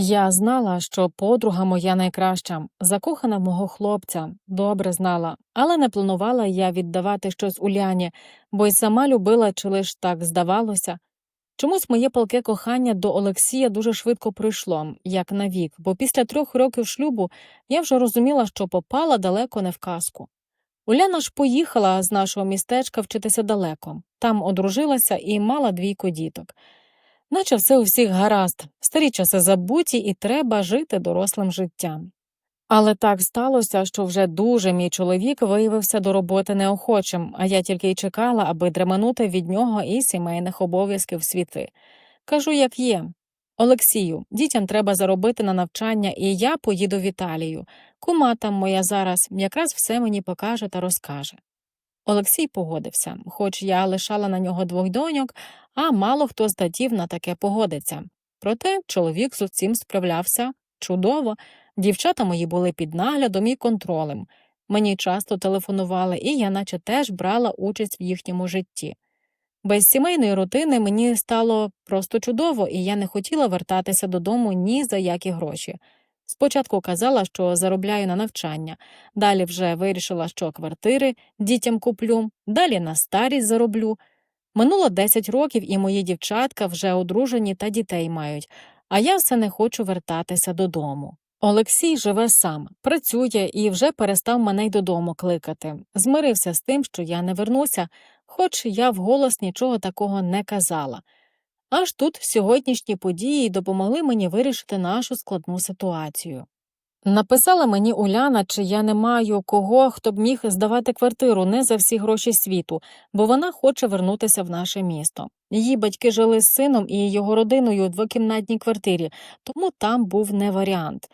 Я знала, що подруга моя найкраща, закохана в мого хлопця, добре знала, але не планувала я віддавати щось Уляні, бо й сама любила, чи лиш так здавалося. Чомусь моє палке кохання до Олексія дуже швидко пройшло, як на вік, бо після трьох років шлюбу я вже розуміла, що попала далеко не в казку. Уляна ж поїхала з нашого містечка вчитися далеко, там одружилася і мала двійко діток. Наче все у всіх гаразд, старі часи забуті і треба жити дорослим життям. Але так сталося, що вже дуже мій чоловік виявився до роботи неохочим, а я тільки й чекала, аби дременути від нього і сімейних обов'язків світи. Кажу, як є. Олексію, дітям треба заробити на навчання, і я поїду в Італію. Кума там моя зараз якраз все мені покаже та розкаже. Олексій погодився, хоч я лишала на нього двох доньок, а мало хто з татів на таке погодиться. Проте чоловік з усім справлявся чудово, дівчата мої були під наглядом і контролем. Мені часто телефонували, і я наче теж брала участь в їхньому житті. Без сімейної рутини мені стало просто чудово, і я не хотіла вертатися додому ні за які гроші. Спочатку казала, що заробляю на навчання, далі вже вирішила, що квартири дітям куплю, далі на старість зароблю. Минуло 10 років, і мої дівчатка вже одружені та дітей мають, а я все не хочу вертатися додому. Олексій живе сам, працює і вже перестав мене й додому кликати. Змирився з тим, що я не вернуся, хоч я вголос нічого такого не казала. Аж тут сьогоднішні події допомогли мені вирішити нашу складну ситуацію. Написала мені Уляна, чи я не маю кого, хто б міг здавати квартиру не за всі гроші світу, бо вона хоче вернутися в наше місто. Її батьки жили з сином і його родиною у двокімнатній квартирі, тому там був не варіант.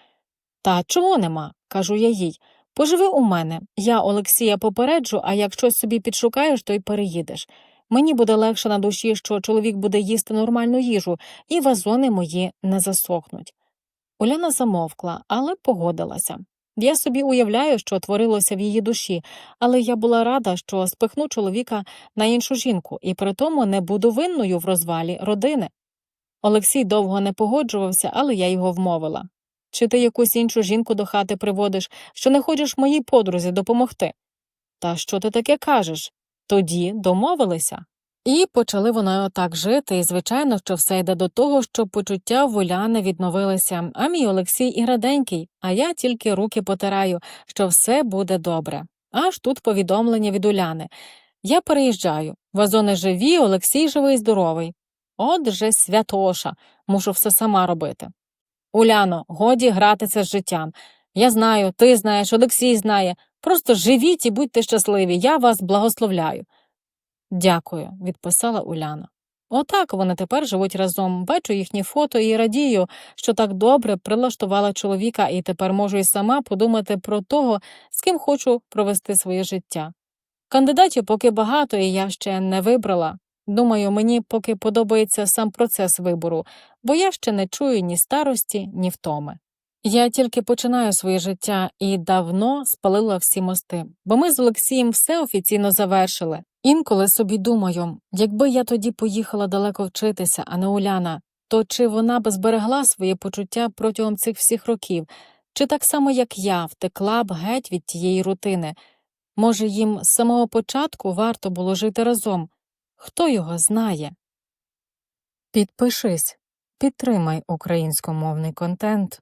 Та чого нема? кажу я їй. Поживи у мене. Я Олексія попереджу, а як щось собі підшукаєш, то й переїдеш. Мені буде легше на душі, що чоловік буде їсти нормальну їжу, і вазони мої не засохнуть. Уляна замовкла, але погодилася. Я собі уявляю, що творилося в її душі, але я була рада, що спихну чоловіка на іншу жінку і при тому не буду винною в розвалі родини. Олексій довго не погоджувався, але я його вмовила. Чи ти якусь іншу жінку до хати приводиш, що не хочеш моїй подрузі допомогти? Та що ти таке кажеш? Тоді домовилися. І почали вони отак жити, і звичайно, що все йде до того, що почуття Уляни відновилися, а мій Олексій і раденький, а я тільки руки потираю, що все буде добре. Аж тут повідомлення від Уляни. Я переїжджаю, вазони живі, Олексій живий, здоровий. От же святоша, мушу все сама робити. Уляно, годі гратися з життям. Я знаю, ти знаєш, Олексій знає. Просто живіть і будьте щасливі, я вас благословляю. Дякую, відписала Уляна. Отак вони тепер живуть разом. Бачу їхні фото і радію, що так добре прилаштувала чоловіка, і тепер можу і сама подумати про того, з ким хочу провести своє життя. Кандидатів поки багато, і я ще не вибрала. Думаю, мені поки подобається сам процес вибору, бо я ще не чую ні старості, ні втоми. Я тільки починаю своє життя і давно спалила всі мости, бо ми з Олексієм все офіційно завершили. Інколи собі думаю, якби я тоді поїхала далеко вчитися, а не Уляна, то чи вона б зберегла свої почуття протягом цих всіх років, чи так само, як я, втекла б геть від тієї рутини? Може, їм з самого початку варто було жити разом? Хто його знає? Підпишись, підтримай українськомовний контент.